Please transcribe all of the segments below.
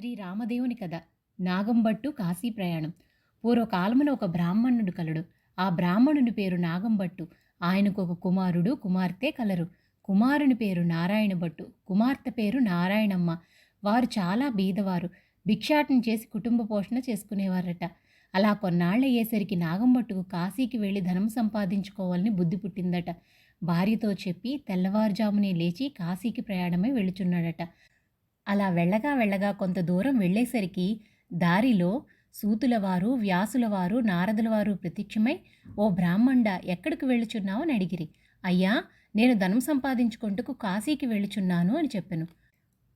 శ్రీ రామదేవుని కథ. నాగంబట్టు కాశీ ప్రయాణం. పూర్వకాలమున ఒక బ్రాహ్మణుడు కలడు. ఆ బ్రాహ్మణుని పేరు నాగంబట్టు ఆయనకు ఒక కుమారుడు కుమార్తె కలరు. కుమారుని పేరు నారాయణ భట్టు కుమార్తె పేరు నారాయణమ్మ. వారు చాలా బీదవారు. భిక్షాటన చేసి కుటుంబ పోషణ చేసుకునేవారట. అలా కొన్నాళ్ళు అయ్యేసరికి నాగంబట్టుకు కాశీకి వెళ్ళి ధనం సంపాదించుకోవాలని బుద్ధి పుట్టిందట. భార్యతో చెప్పి తెల్లవారుజామునే లేచి కాశీకి ప్రయాణమై వెళుచున్నాడట. అలా వెళ్ళగా వెళ్ళగా కొంత దూరం వెళ్ళేసరికి దారిలో సూతులవారు వ్యాసులవారు నారదులవారు ప్రత్యక్షమై ఓ బ్రాహ్మణ ఎక్కడికి వెళ్ళుచున్నావు? అని అడిగిరి. అయ్యా నేను ధనం సంపాదించుకుంటూ కాశీకి వెళ్ళుచున్నాను అని చెప్పాను.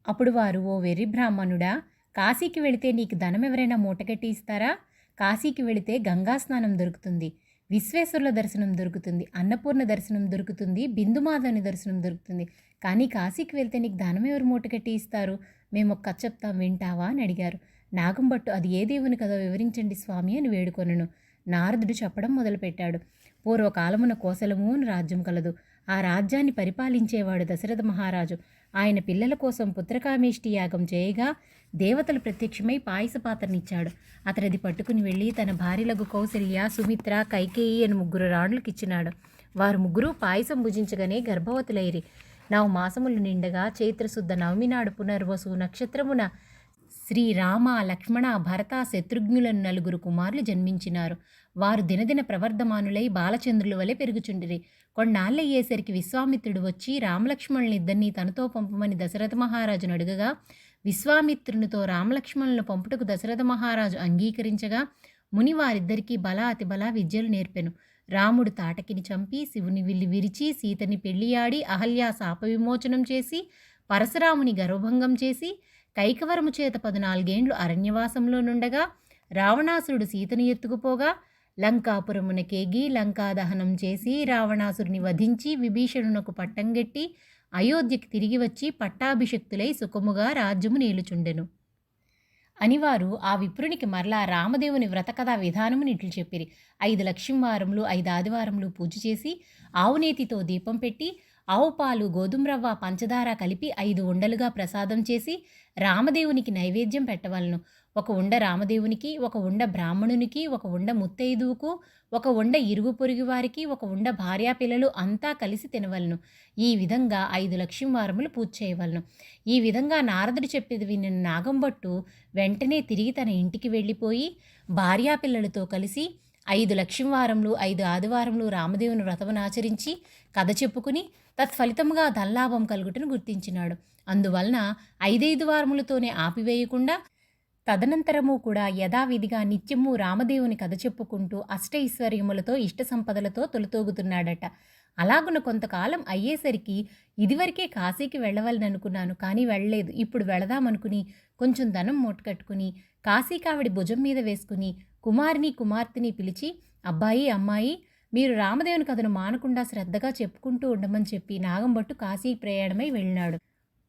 అప్పుడు వారు ఓ వెర్రి బ్రాహ్మణుడా కాశీకి వెళితే నీకు ధనం ఎవరైనా మూటగట్టి ఇస్తారా? కాశీకి వెళితే గంగా స్నానం దొరుకుతుంది విశ్వేశ్వరుల దర్శనం దొరుకుతుంది అన్నపూర్ణ దర్శనం దొరుకుతుంది బిందుమాధవుని దర్శనం దొరుకుతుంది. కానీ కాశీకి వెళ్తే నీకు ధనం ఎవరు మూటగట్టి ఇస్తారు? మేము ఒక కథ చెప్తాం వింటావా అని అడిగారు. నాగంబట్టు అది ఏ దేవుని కదో వివరించండి స్వామి అని వేడుకొనను. నారదుడు చెప్పడం మొదలుపెట్టాడు. పూర్వకాలమున కోసలము అని రాజ్యం కలదు. ఆ రాజ్యాన్ని పరిపాలించేవాడు దశరథ మహారాజు. ఆయన పిల్లల కోసం పుత్రకామేష్టి యాగం చేయగా దేవతలు ప్రత్యక్షమై పాయస పాత్రనిచ్చాడు. అతడిది పట్టుకుని వెళ్ళి తన భార్యలకు కౌశల్య సుమిత్ర కైకేయి అని ముగ్గురు రాణులకిచ్చినాడు. వారు ముగ్గురు పాయసం భుజించగానే గర్భవతులైరి. నవ మాసములు నిండగా చైత్రశుద్ధ నవమి నాడు పునర్వసు నక్షత్రమున శ్రీరామ లక్ష్మణ భరత శత్రుఘ్నులను నలుగురు కుమారులు జన్మించినారు. వారు దినదిన ప్రవర్ధమానులై బాలచంద్రుల వలె పెరుగుచుండిరి. కొన్నాళ్ళయ్యేసరికి విశ్వామిత్రుడు వచ్చి రామలక్ష్మణులిద్దరినీ తనతో పంపమని దశరథ మహారాజును అడుగగా విశ్వామిత్రునితో రామలక్ష్మణులను పంపుటకు దశరథ మహారాజు అంగీకరించగా ముని వారిద్దరికీ బల అతి బల విద్యలు నేర్పెను. రాముడు తాటకిని చంపి శివుని విల్లి విరిచి సీతని పెళ్ళియాడి అహల్యా శాప విమోచనం చేసి పరశురాముని గర్వభంగం చేసి కైకవరము చేత పదునాలుగేండ్లు అరణ్యవాసంలో నుండగా రావణాసురుడు సీతను ఎత్తుకుపోగా లంకాపురమునకేగి లంకా దహనం చేసి రావణాసురుని వధించి విభీషణునకు పట్టంగెట్టి అయోధ్యకి తిరిగి వచ్చి పట్టాభిషక్తులై సుఖముగా రాజ్యము నేలుచుండెను. అనివారు ఆ విప్రునికి మరలా రామదేవుని వ్రతకథా విధానముని ఇట్లు చెప్పిరి. ఐదు లక్ష్యం వారములు ఐదు ఆదివారములు పూజ చేసి ఆవునేతితో దీపం పెట్టి ఆవు పాలు గోధుమ రవ్వ పంచదార కలిపి ఐదు ఉండలుగా ప్రసాదం చేసి రామదేవునికి నైవేద్యం పెట్టవలను. ఒక ఉండ రామదేవునికి ఒక ఉండ బ్రాహ్మణునికి ఒక ఉండ ముత్తైదువుకు ఒక ఉండ ఇరుగు పొరుగు వారికి ఒక ఉండ భార్యా పిల్లలు అంతా కలిసి తినవలను. ఈ విధంగా ఐదు లక్ష్యం వారములు పూజ చేయవలను. ఈ విధంగా నారదుడు చెప్పేది విన్న నాగంబట్టు వెంటనే తిరిగి తన ఇంటికి వెళ్ళిపోయి భార్యా పిల్లలతో కలిసి ఐదు లక్ష్యం వారములు ఐదు ఆదివారములు రామదేవుని వ్రతమును ఆచరించి కథ చెప్పుకుని తత్ఫలితముగా ధనలాభం కలుగుటను గుర్తించినాడు. అందువలన ఐదైదు వారములతోనే ఆపివేయకుండా తదనంతరము కూడా యథావిధిగా నిత్యము రామదేవుని కథ చెప్పుకుంటూ అష్టైశ్వర్యములతో ఇష్ట సంపదలతో తొలతోగుతున్నాడట. అలాగున కొంతకాలం అయ్యేసరికి ఇదివరకే కాశీకి వెళ్ళవాలని అనుకున్నాను కానీ వెళ్ళలేదు. ఇప్పుడు వెళదామనుకుని కొంచెం ధనం మూటకట్టుకుని కాశీకావిడి భుజం మీద వేసుకుని కుమారిని కుమార్తెని పిలిచి అబ్బాయి అమ్మాయి మీరు రామదేవుని కథను మానకుండా శ్రద్ధగా చెప్పుకుంటూ ఉండమని చెప్పి నాగంబట్టు కాశీ ప్రయాణమై వెళ్ళినాడు.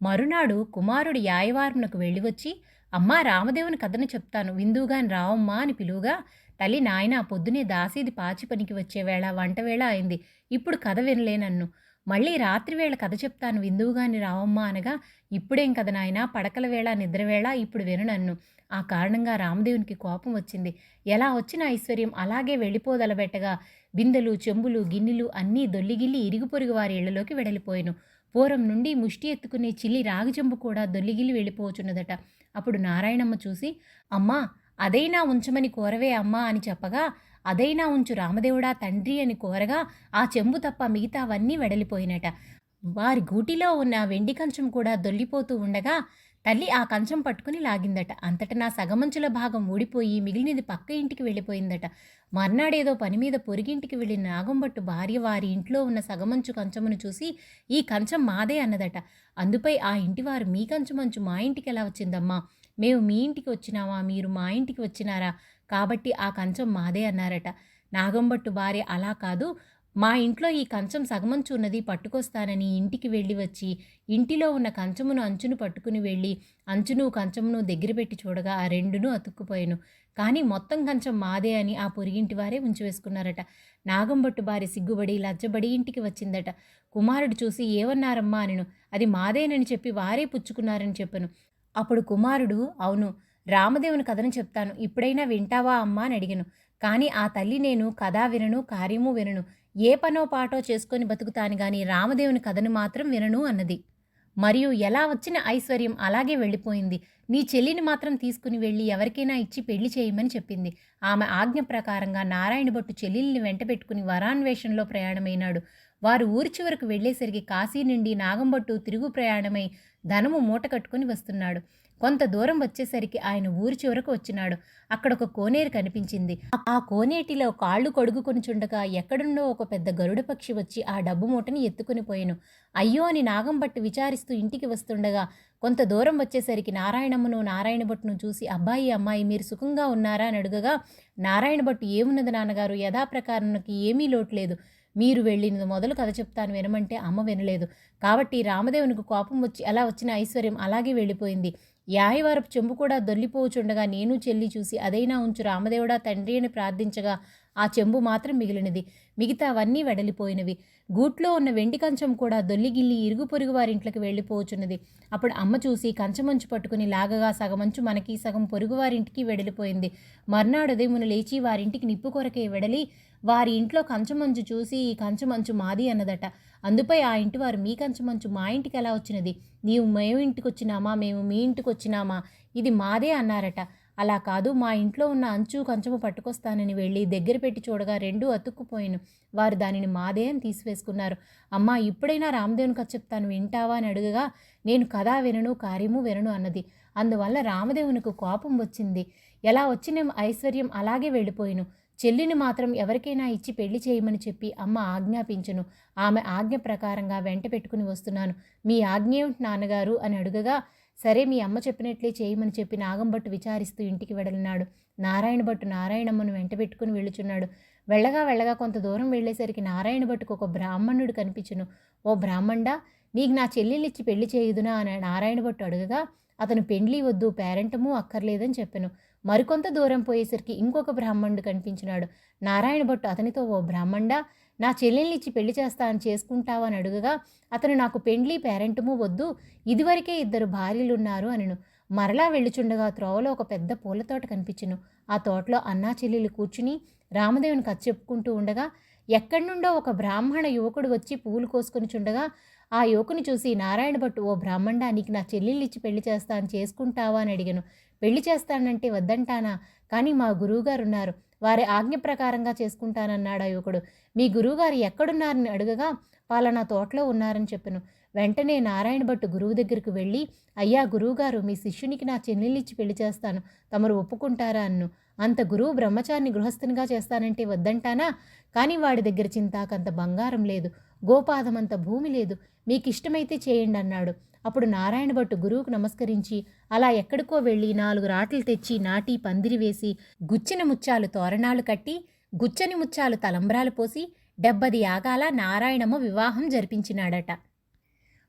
మరునాడు కుమారుడు యాయవారమునకు వెళ్ళి వచ్చి అమ్మా రామదేవుని కథను చెప్తాను. విందుగాని రావమ్మా అని పిలువుగా తల్లి నాయన పొద్దునే దాసీది పాచి పనికి వచ్చే వేళ వంట వేళ అయింది. ఇప్పుడు కథ వినలేనన్ను మళ్ళీ రాత్రి వేళ కథ చెప్తాను విందువుగాని రావమ్మా అనగా ఇప్పుడేం కథ నాయన? పడకల వేళ నిద్రవేళ ఇప్పుడు విను నన్ను. ఆ కారణంగా రామదేవునికి కోపం వచ్చింది. ఎలా వచ్చిన ఐశ్వర్యం అలాగే వెళ్ళిపోదలబెట్టగా బిందెలు చెంబులు గిన్నెలు అన్నీ దొల్లిగిల్లి ఇరుగు పొరుగు వారి ఇళ్ళలోకి వెడలిపోయాను. పూర్వం నుండి ముష్టి ఎత్తుకునే చిల్లి రాగిజంబు కూడా దొల్లిగిలి వెళ్ళిపోవచ్చున్నదట అప్పుడు నారాయణమ్మ చూసి అమ్మా అదైనా ఉంచమని కోరవే అమ్మా అని చెప్పగా అదైనా ఉంచు రామదేవుడా తండ్రి అని కోరగా ఆ చెంబు తప్ప మిగతావన్నీ వెడలిపోయినట. వారి గూటిలో ఉన్న వెండి కంచం కూడా దొల్లిపోతూ ఉండగా తల్లి ఆ కంచం పట్టుకుని లాగిందట. అంతట నా సగమంచుల భాగం ఊడిపోయి మిగిలినది పక్క ఇంటికి వెళ్ళిపోయిందట. మర్నాడేదో పని మీద పొరిగింటికి వెళ్ళిన నాగంబట్టు భార్య వారి ఇంట్లో ఉన్న సగమంచు కంచమును చూసి ఈ కంచం మాదే అన్నదట. అందుపై ఆ ఇంటివారు మీ కంచమంచు మా ఇంటికి ఎలా వచ్చిందమ్మా? మేము మీ ఇంటికి వచ్చినామా? మీరు మా ఇంటికి వచ్చినారా? కాబట్టి ఆ కంచం మాదే అన్నారట. నాగంబట్టు భార్య అలా కాదు. మా ఇంట్లో ఈ కంచం సగమంచు ఉన్నది పట్టుకొస్తానని ఇంటికి వెళ్ళి వచ్చి ఇంటిలో ఉన్న కంచమును అంచును పట్టుకుని వెళ్ళి అంచును కంచమును దగ్గర పెట్టి చూడగా ఆ రెండును అతుక్కుపోయాను. కానీ మొత్తం కంచం మాదే అని ఆ పొరిగింటి వారే ఉంచివేసుకున్నారట. నాగంబట్టు భార్య సిగ్గుబడి లజ్జబడి ఇంటికి వచ్చిందట. కుమారుడు చూసి ఏమన్నారమ్మా అనిను. అది మాదేనని చెప్పి వారే పుచ్చుకున్నారని చెప్పను. అప్పుడు కుమారుడు అవును రామదేవుని కథను చెప్తాను. ఇప్పుడైనా వింటావా అమ్మా అని అడిగాను. కానీ ఆ తల్లి నేను కథ వినను కార్యము వినను. ఏ పనో పాటో చేసుకొని బతుకుతాను గాని రామదేవుని కథను మాత్రం వినను అన్నది. మరియు ఎలా వచ్చిన ఐశ్వర్యం అలాగే వెళ్ళిపోయింది. నీ చెల్లిని మాత్రం తీసుకుని వెళ్ళి ఎవరికైనా ఇచ్చి పెళ్ళి చేయమని చెప్పింది. ఆమె ఆజ్ఞ ప్రకారంగా నారాయణ భట్టు చెల్లెల్ని వెంట పెట్టుకుని వరాన్వేషణలో ప్రయాణమైనాడు. వారు ఊరి చివరకు వెళ్ళేసరికి కాశీ నుండి నాగంబట్టు తిరుగు ప్రయాణమై ధనము మూట కట్టుకుని వస్తున్నాడు. కొంత దూరం వచ్చేసరికి ఆయన ఊరి చివరకు వచ్చినాడు. అక్కడ ఒక కోనేరు కనిపించింది. ఆ కోనేటిలో కాళ్ళు కొడుగుకొనిచుండగా ఎక్కడుండో ఒక పెద్ద గరుడ పక్షి వచ్చి ఆ డబ్బు మూటని ఎత్తుకుని పోయాను. అయ్యో అని నాగం భట్టు విచారిస్తూ ఇంటికి వస్తుండగా కొంత దూరం వచ్చేసరికి నారాయణమ్మను నారాయణ భట్టును చూసి అబ్బాయి అమ్మాయి మీరు సుఖంగా ఉన్నారా? అని అడుగగా నారాయణ భట్టు ఏమున్నది నాన్నగారు? యథాప్రకారానికి ఏమీ లోట్లేదు మీరు వెళ్ళినది మొదలు కథ చెప్తాను వినమంటే అమ్మ వినలేదు. కాబట్టి రామదేవునికి కోపం వచ్చి అలా వచ్చిన ఐశ్వర్యం? అలాగే వెళ్ళిపోయింది. యాయవారపు చెంబు కూడా దొల్లిపోవచుండగా నేను చెల్లి చూసి అదైనా ఉంచు రామదేవుడా తండ్రి అని ప్రార్థించగా ఆ చెంబు మాత్రం మిగిలినది. మిగతా అవన్నీ వెడలిపోయినవి. గూట్లో ఉన్న వెండి కంచం కూడా దొల్లిగిల్లి ఇరుగు పొరుగు వారింట్లకి వెళ్ళిపోచున్నది అప్పుడు అమ్మ చూసి కంచమంచు పట్టుకుని లాగగా సగమంచు మనకి సగం పొరుగువారింటికి వెడలిపోయింది. మర్నాడు ఉదయమును లేచి వారింటికి నిప్పు కొరకే వెడలి వారి ఇంట్లో కంచమంచు చూసి ఈ కంచమంచు మాది అన్నదట. అందుపై ఆ ఇంటి వారు మీ కంచమంచు మా ఇంటికి ఎలా వచ్చినది? నీవు మేము ఇంటికి వచ్చినామా మేము మీ ఇంటికి వచ్చినామా ఇది మాదే అన్నారట. అలా కాదు మా ఇంట్లో ఉన్న అంచు కంచము పట్టుకొస్తానని వెళ్ళి దగ్గర పెట్టి చూడగా రెండూ అతుక్కుపోయాను. వారు దానిని మాదే అని తీసివేసుకున్నారు. అమ్మా ఇప్పుడైనా రామదేవుని కథ చెప్తాను వింటావా? అని అడుగగా నేను కథా వినను కార్యము వినను అన్నది. అందువల్ల రామదేవునికి కోపం వచ్చింది. ఎలా వచ్చిన? ఐశ్వర్యం అలాగే వెళ్ళిపోయాను. చెల్లిని మాత్రం ఎవరికైనా ఇచ్చి పెళ్ళి చేయమని చెప్పి అమ్మ ఆజ్ఞాపించను. ఆమె ఆజ్ఞ ప్రకారంగా వెంట పెట్టుకుని వస్తున్నాను. మీ ఆజ్ఞ ఏమిటి నాన్నగారు? అని అడుగగా సరే మీ అమ్మ చెప్పినట్లే చేయమని చెప్పి నాగంభట్టు విచారిస్తూ ఇంటికి వెడలినాడు. నారాయణ భట్టు నారాయణమ్మను వెంట పెట్టుకుని వెళ్ళుచున్నాడు. వెళ్ళగా వెళ్ళగా కొంత దూరం వెళ్ళేసరికి నారాయణ భట్టుకు ఒక బ్రాహ్మణుడు కనిపించును. ఓ బ్రాహ్మణుడా నీకు నా చెల్లెలిచ్చి పెళ్ళి చేయుదునా? అని నారాయణ భట్టు అడుగగా అతను పెండ్లి వద్దు పేరెంటము అక్కర్లేదని చెప్పాను. మరికొంత దూరం పోయేసరికి ఇంకొక బ్రాహ్మణుడు కనిపించినాడు. నారాయణ భట్టు అతనితో ఓ బ్రాహ్మణుడా నా చెల్లెల్నిచ్చి పెళ్ళి చేస్తా అని చేసుకుంటావా అని అడుగగా అతను నాకు పెండ్లి పేరెంటము వద్దు ఇదివరకే ఇద్దరు భార్యలున్నారు అనను. మరలా వెళ్ళుచుండగా త్రోవలో ఒక పెద్ద పూల తోట ఆ తోటలో అన్నా చెల్లెలు కూర్చుని రామదేవుని కథ చెప్పుకుంటూ ఉండగా ఎక్కడి నుండో ఒక బ్రాహ్మణ యువకుడు వచ్చి పూలు కోసుకొని చుండగా ఆ యువకుని చూసి నారాయణ భట్టు ఓ బ్రాహ్మణానికి నా నా చెల్లెళ్ళిచ్చి పెళ్ళి చేస్తాను చేసుకుంటావా? అని అడిగాను. పెళ్ళి చేస్తానంటే వద్దంటానా? కానీ మా గురువుగారు ఉన్నారు వారి ఆజ్ఞ ప్రకారంగా చేసుకుంటానన్నాడు ఆ యువకుడు. మీ గురువుగారు ఎక్కడున్నారని అడగగా పాలనా తోటలో ఉన్నారని చెప్పాను. వెంటనే నారాయణ భట్టు గురువు దగ్గరికి వెళ్ళి అయ్యా గురువుగారు మీ శిష్యునికి నా చెల్లెళ్ళిచ్చి పెళ్ళి చేస్తాను. తమరు ఒప్పుకుంటారా? అన్ను. అంత గురువు బ్రహ్మచారిని గృహస్థునిగా చేస్తానంటే వద్దంటానా? కానీ వాడి దగ్గర చింతాకంత బంగారం లేదు గోపాదమంత భూమి లేదు మీకు ఇష్టమైతే చేయండి అన్నాడు. అప్పుడు నారాయణ భట్టు గురువుకు నమస్కరించి అలా ఎక్కడికో వెళ్ళి నాలుగు రాట్లు తెచ్చి నాటి పందిరి వేసి గుచ్చిన ముత్యాలు తోరణాలు కట్టి గుచ్చని ముత్యాలు తలంబ్రాలు పోసి డెబ్బది యాగాల నారాయణమ్మ వివాహం జరిపించినాడట.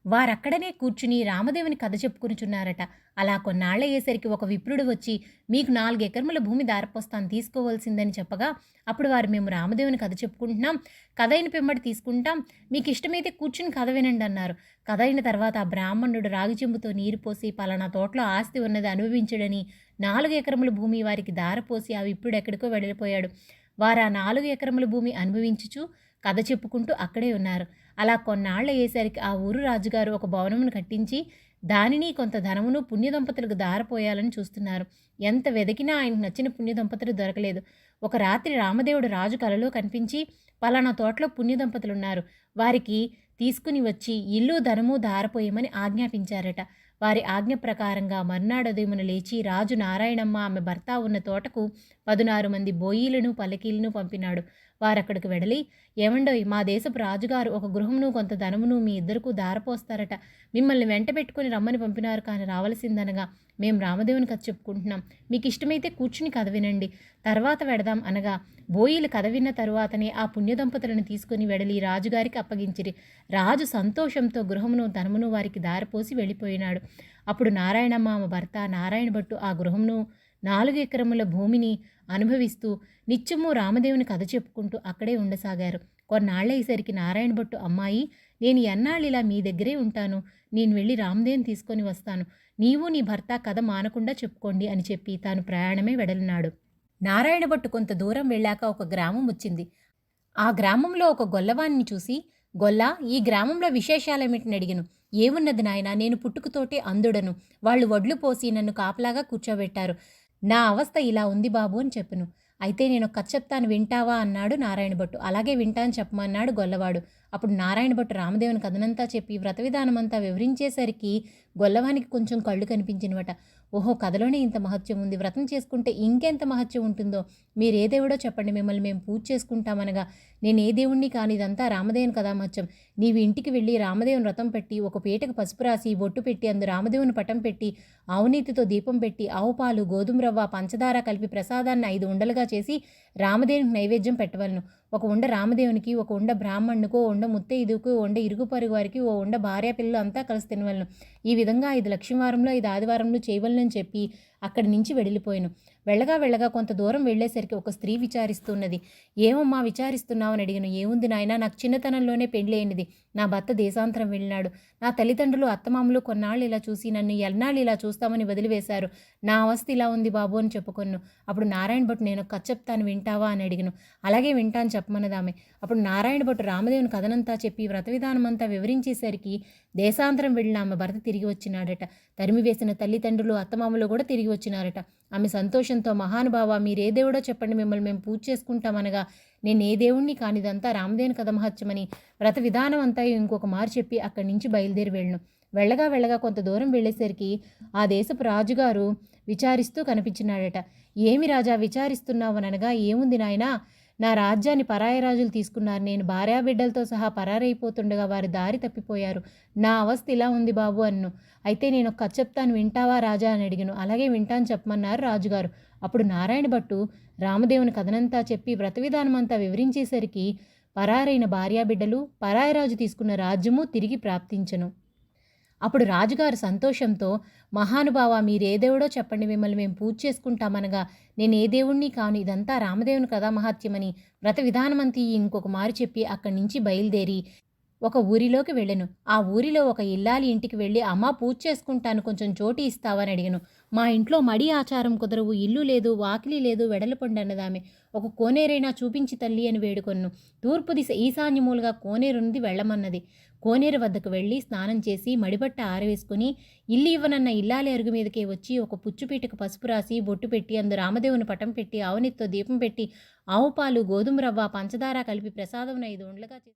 వారక్కడనే కూర్చుని రామదేవుని కథ చెప్పుకునిచున్నారట. అలా కొన్నాళ్ళయ్యేసరికి ఒక విప్రుడు వచ్చి మీకు నాలుగు ఎకరముల భూమి దారపోస్తాను తీసుకోవాల్సిందని చెప్పగా అప్పుడు వారు మేము రామదేవుని కథ చెప్పుకుంటున్నాం కథ అయిన పిమ్మడి తీసుకుంటాం మీకు ఇష్టమైతే కూర్చుని కథ వినండి అన్నారు. కథ అయిన తర్వాత ఆ బ్రాహ్మణుడు రాగి చెంబుతో నీరు పోసి పలానా తోటలో ఆస్తి ఉన్నది అనుభవించడని నాలుగు ఎకరముల భూమి వారికి దారపోసి ఆ విప్రుడు ఎక్కడికో వెళ్ళిపోయాడు. వారు ఆ నాలుగు ఎకరముల భూమి అనుభవించుచు కథ చెప్పుకుంటూ అక్కడే ఉన్నారు. అలా కొన్నాళ్ళు అయ్యేసరికి ఆ ఊరు రాజుగారు ఒక భవనమును కట్టించి దానిని కొంత ధనమును పుణ్యదంపతులకు దారపోయాలని చూస్తున్నారు. ఎంత వెదకినా ఆయనకు నచ్చిన పుణ్యదంపతులు దొరకలేదు. ఒక రాత్రి రామదేవుడు రాజు కలలో కనిపించి పలానా తోటలో పుణ్యదంపతులున్నారు వారికి తీసుకుని వచ్చి ఇల్లు ధనము దారపోయమని ఆజ్ఞాపించారట. వారి ఆజ్ఞ ప్రకారంగా మర్నాడోదయమున లేచి రాజు నారాయణమ్మ ఆమె భర్త ఉన్న తోటకు పదునారు మంది బోయీలను పలకీలను పంపినాడు. వారక్కడికి వెడలి ఏమండోయ్ మా దేశపు రాజుగారు ఒక గృహమును కొంత ధనమును మీ ఇద్దరుకు దారపోస్తారట మిమ్మల్ని వెంట పెట్టుకుని రమ్మని పంపినారు కానీ రావలసిందనగా మేము రామదేవుని కథ చెప్పుకుంటున్నాం. మీకు ఇష్టమైతే కూర్చుని కథ వినండి. తర్వాత వెడదాం అనగా బోయిలు కథ విన్న తరువాతనే ఆ పుణ్యదంపతులను తీసుకుని వెడలి రాజుగారికి అప్పగించిరి. రాజు సంతోషంతో గృహమును ధనమును వారికి దారపోసి వెళ్ళిపోయినాడు. అప్పుడు నారాయణమ్మ ఆమె భర్త నారాయణ భట్టు ఆ గృహమును నాలుగు ఎకరముల భూమిని అనుభవిస్తూ నిత్యము రామదేవుని కథ చెప్పుకుంటూ అక్కడే ఉండసాగారు. కొన్నాళ్ళయ్యేసరికి నారాయణ భట్టు అమ్మాయి నేను ఎన్నాళ్ళు ఇలా మీ దగ్గరే ఉంటాను. నేను వెళ్ళి రామదేవుని తీసుకొని వస్తాను. నీవు నీ భర్త కథ మానకుండా చెప్పుకోండి అని చెప్పి తాను ప్రయాణమే వెడలినాడు. నారాయణ భట్టు కొంత దూరం వెళ్ళాక ఒక గ్రామం వచ్చింది. ఆ గ్రామంలో ఒక గొల్లవాణ్ణి చూసి గొల్ల ఈ గ్రామంలో విశేషాలేమిటిని అడిగను? ఏమున్నది నాయన? నేను పుట్టుకతోటే అందుడను వాళ్ళు వడ్లు పోసి నన్ను కాపలాగా కూర్చోబెట్టారు. నా అవస్థ ఇలా ఉంది బాబు అని చెప్పును. అయితే నేను ఒక కథ చెప్తాను వింటావా? అన్నాడు నారాయణ భట్టు. అలాగే వింటాను చెప్పమన్నాడు గొల్లవాడు. అప్పుడు నారాయణ భట్టు రామదేవుని కథనంతా చెప్పి వ్రత విధానమంతా వివరించేసరికి గొల్లవానికి కొంచెం కళ్ళు కనిపించినవట. ఓహో కథలోనే ఇంత మహత్యం ఉంది. వ్రతం చేసుకుంటే ఇంకెంత మహత్యం ఉంటుందో? మీరు ఏ దేవుడో చెప్పండి. మిమ్మల్ని మేము పూజ చేసుకుంటామనగా నేను ఏ దేవుణ్ణి కాని ఇదంతా రామదేవుని కథా మహత్యం. నీవు ఇంటికి వెళ్ళి రామదేవుని వ్రతం పెట్టి ఒక పీటకు పసుపు రాసి బొట్టు పెట్టి అందు రామదేవుని పటం పెట్టి ఆవునీతితో దీపం పెట్టి ఆవు పాలు గోధుమ రవ్వ పంచదార కలిపి ప్రసాదాన్ని ఐదు ఉండలుగా చేసి రామదేవునికి నైవేద్యం పెట్టవలను. ఒక ఉండ రామదేవునికి ఒక ఉండ బ్రాహ్మణుకు ఓ ఉండ ముత్తైదుకు ఉండ ఇరుగు పొరుగు వారికి ఓ ఉండ భార్య పిల్లలు అంతా కలిసి తినవలను. ఈ విధంగా ఇది లక్ష్మీవారంలో ఇది ఆదివారంలో చేయవలనని చెప్పి అక్కడి నుంచి వెళ్ళిపోయాను. వెళ్ళగా వెళ్ళగా కొంత దూరం వెళ్ళేసరికి ఒక స్త్రీ విచారిస్తున్నది. ఏమమ్మా విచారిస్తున్నావు? అని అడిగాను. ఏముంది నాయన నాకు చిన్నతనంలోనే పెళ్ళి అయినది. నా భర్త దేశాంతరం వెళ్ళినాడు. నా తల్లిదండ్రులు అత్తమామలు కొన్నాళ్ళు ఇలా చూసి నన్ను ఎన్నాళ్ళు ఇలా చూస్తామని వదిలివేశారు. నా అవస్థ ఇలా ఉంది బాబు అని చెప్పుకొన్ను. అప్పుడు నారాయణ భట్ నేను కథ చెప్తాను వింటావా అని అడిగాను. అలాగే వింటాను చెప్పమన్నదామె. అప్పుడు నారాయణ భట్ రామదేవుని కథనంతా చెప్పి వ్రత విధానమంతా వివరించేసరికి దేశాంతరం వెళ్ళిన ఆమె భర్త తిరిగి వచ్చినాడట. తరిమి వేసిన తల్లిదండ్రులు అత్తమామలు కూడా తిరిగి వచ్చినారట. ఆమె సంతోషంతో మహానుభావ మీరే దేవుడో చెప్పండి మిమ్మల్ని మేము పూజ చేసుకుంటామనగా నేను ఏ దేవుణ్ణి కానిదంతా రామదేవుని కథ మహత్యమని వ్రత విధానం అంతా ఇంకొక మారు చెప్పి అక్కడి నుంచి బయలుదేరి వెళ్ళను. వెళ్ళగా వెళ్ళగా కొంత దూరం వెళ్ళేసరికి ఆ దేశపు రాజుగారు విచారిస్తూ కనిపించినాడట. ఏమి రాజా విచారిస్తున్నావు అనగా ఏముంది నాయనా? నా రాజ్యాన్ని పరాయి రాజులు తీసుకున్నారు. నేను భార్యాబిడ్డలతో సహా పరారైపోతుండగా వారి దారి తప్పిపోయారు. నా అవస్థ ఇలా ఉంది బాబు అన్ను. అయితే నేను ఒక చెప్తాను వింటావా రాజా అని అడిగాను. అలాగే వింటాను చెప్పమన్నారు రాజుగారు. అప్పుడు నారాయణ భట్టు రామదేవుని కథనంతా చెప్పి వ్రత విధానమంతా వివరించేసరికి పరారైన భార్యాబిడ్డలు పరాయరాజు తీసుకున్న రాజ్యము తిరిగి ప్రాప్తించను. అప్పుడు రాజుగారు సంతోషంతో మహానుభావ మీరే దేవుడో చెప్పండి మిమ్మల్ని మేము పూజ చేసుకుంటామనగా నేను ఏ దేవుణ్ణి కాను ఇదంతా రామదేవుని కథా మహాత్యమని వ్రత విధానమంతి ఇంకొక మారు చెప్పి అక్కడి నుంచి బయలుదేరి ఒక ఊరిలోకి వెళ్ళను. ఆ ఊరిలో ఒక ఇల్లాలి ఇంటికి వెళ్ళి అమ్మ పూజ చేసుకుంటాను కొంచెం చోటు ఇస్తావని అడిగాను. మా ఇంట్లో మడి ఆచారం కుదరవు ఇల్లు లేదు వాకిలి లేదు వెడలపండి అన్నదామె. ఒక కోనేరైనా చూపించి తల్లి అని వేడుకొన్ను. తూర్పు దిశ ఈశాన్యమూలుగా కోనేరుంది వెళ్ళమన్నది. కోనేరు వద్దకు వెళ్ళి స్నానం చేసి మడిబట్ట ఆరవేసుకుని ఇల్లు ఇవ్వనన్న ఇల్లాలి అరుగు మీదకే వచ్చి ఒక పుచ్చుపీటకు పసుపు రాసి బొట్టు పెట్టి అందు రామదేవుని పటం పెట్టి ఆవునితో దీపం పెట్టి ఆవు పాలు గోధుమ రవ్వ పంచదార కలిపి ప్రసాదం ఐదు ఉండలుగా